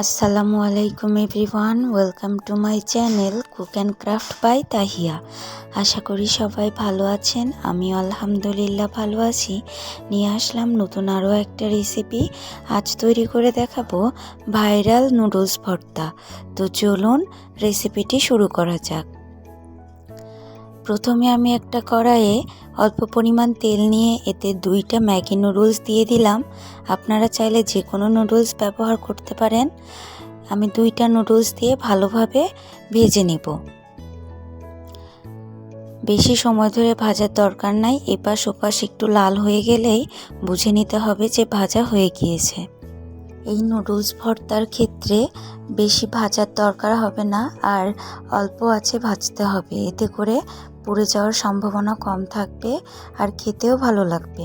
আসসালামু আলাইকুম everyone welcome to my channel cook and craft by Tahiya আশা করি সবাই ভালো আছেন। আমি আলহামদুলিল্লাহ ভালো আছি। নিয়ে আসলাম নতুন আরও একটা রেসিপি আজ তৈরি করে দেখাবো ভাইরাল নুডলস ভর্তা। তো চলুন রেসিপিটি শুরু করা যাক। প্রথমে আমি একটা কড়াইয়ে অল্প পরিমাণ তেল নিয়ে এতে দুইটা ম্যাগি নুডলস দিয়ে দিলাম। আপনারা চাইলে যে কোনো নুডলস ব্যবহার করতে পারেন। আমি দুইটা নুডলস দিয়ে ভালোভাবে ভেজে নেব। বেশি সময় ধরে ভাজার দরকার নাই, এপাশ ওপাশ একটু লাল হয়ে গেলেই বুঝে নিতে হবে যে ভাজা হয়ে গিয়েছে। এই নুডলস ভর্তার ক্ষেত্রে বেশি ভাজার দরকার হবে না, আর অল্প আছে ভাজতে হবে। এতে করে পুড়ে যাওয়ার সম্ভাবনা কম থাকবে আর খেতেও ভালো লাগবে।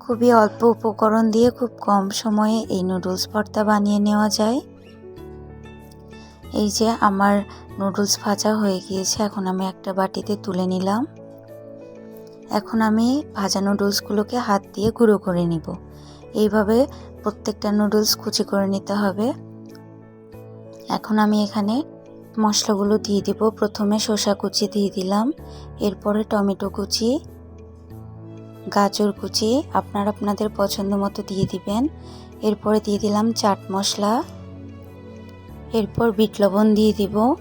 খুবই অল্প উপকরণ দিয়ে খুব কম সময়ে এই নুডলস ভর্তা বানিয়ে নেওয়া যায়। এই যে আমার নুডলস ভাজা হয়ে গিয়েছে, এখন আমি একটা বাটিতে তুলে নিলাম। এখন আমি ভাজা নুডলসগুলোকে হাত দিয়ে গুঁড়ো করে নিব। এইভাবে প্রত্যেকটা নুডলস কুচি করে নিতে হবে। এখন আমি এখানে মশলাগুলো দিয়ে দিব। প্রথমে শসা কুচি দিয়ে দিলাম। এরপরে টমেটো কুচি, গাজর কুচি, আপনারা আপনাদের পছন্দ মতো দিয়ে দিবেন। এরপরে দিয়ে দিলাম চাট মশলা। এরপর বিট লবণ দিয়ে দিব।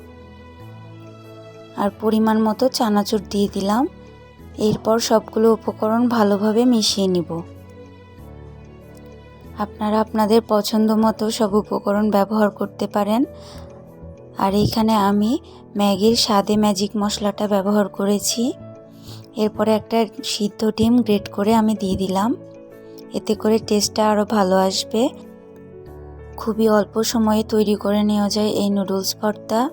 আর পরিমাণ মতো চানাচুর দিয়ে দিলাম। এরপর সবগুলো উপকরণ ভালোভাবে মিশিয়ে নিব। আপনারা আপনাদের পছন্দ মতো সব উপকরণ ব্যবহার করতে পারেন। আর এইখানে আমি ম্যাগির স্বাদে ম্যাজিক মশলাটা ব্যবহার করেছি। এরপরে একটা সিদ্ধ ডিম গ্রেট করে আমি দিয়ে দিলাম। এতে করে টেস্টটা আরও ভালো আসবে। খুবই অল্প সময়ে তৈরি করে নেওয়া যায় এই নুডলস ভর্তা।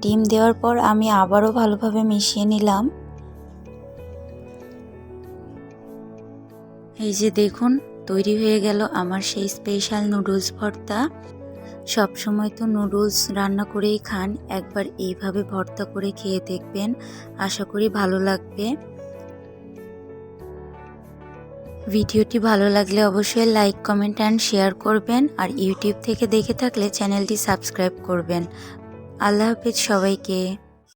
ডিম দেওয়ার পর আমি আবারও ভালোভাবে মিশিয়ে নিলাম। এই যে দেখুন, তৈরি হয়ে গেল আমার সেই স্পেশাল নুডলস ভর্তা। সব সময় তো নুডলস রান্না করেই খান, একবার এইভাবে ভর্তা করে খেয়ে দেখবেন, আশা করি ভালো লাগবে। ভিডিওটি ভালো লাগলে অবশ্যই লাইক, কমেন্ট অ্যান্ড শেয়ার করবেন, আর ইউটিউব থেকে দেখে থাকলে চ্যানেলটি সাবস্ক্রাইব করবেন। আল্লাহ হাফিজ সবাইকে।